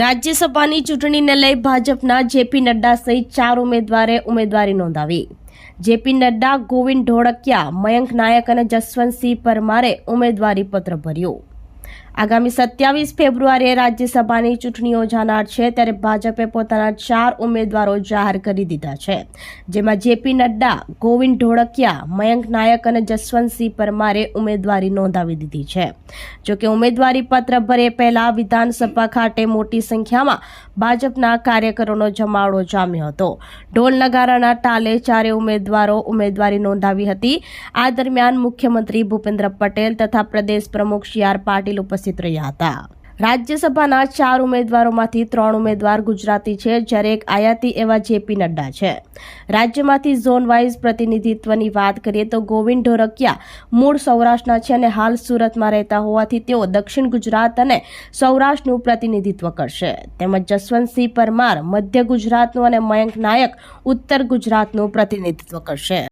રાજ્યસભાની ચૂંટણીને લઈ ભાજપના જેપી નડ્ડા સહિત ચાર ઉમેદવારે ઉમેદવારી નોંધાવી. જેપી નડ્ડા, ગોવિંદ ઢોળકિયા, મયંક નાયક અને જસવંતસિંહ પરમારે ઉમેદવારી પત્ર ભર્યું. આગામી સત્યાવીસ ફેબ્રુઆરીએ રાજ્યસભાની ચૂંટણી યોજાનાર છે, ત્યારે ભાજપે પોતાના ચાર ઉમેદવારો જાહેર કરી દીધા છે. જેમાં જેપી નડ્ડા, ગોવિંદ ઢોળકિયા, મયંક નાયક અને જસવંતસિંહ પરમારે ઉમેદવારી નોંધાવી દીધી છે. જોકે ઉમેદવારી પત્ર ભરે પહેલા વિધાનસભા ખાતે મોટી સંખ્યામાં ભાજપના કાર્યકરોનો જમાવડો જામ્યો હતો. ઢોલ નગારાના તાલે ચારે ઉમેદવારો ઉમેદવારી નોંધાવી હતી. આ દરમિયાન મુખ્યમંત્રી ભૂપેન્દ્ર પટેલ તથા પ્રદેશ પ્રમુખ સી આર પાટીલ ઉપસ્થિત રહ્યા હતા. રાજ્યસભાના ચાર ઉમેદવારોમાંથી ત્રણ ઉમેદવાર ગુજરાતી છે, જ્યારે એક આયાતી એવા જેપી નડ્ડા છે. રાજ્યમાંથી ઝોન વાઇઝ પ્રતિનિધિત્વની વાત કરીએ તો ગોવિંદ ઢોરકિયા મૂળ સૌરાષ્ટ્રના છે અને હાલ સુરતમાં રહેતા હોવાથી તેઓ દક્ષિણ ગુજરાત અને સૌરાષ્ટ્રનું પ્રતિનિધિત્વ કરશે. તેમજ જસવંતસિંહ પરમાર મધ્ય ગુજરાતનું અને મયંક નાયક ઉત્તર ગુજરાતનું પ્રતિનિધિત્વ કરશે.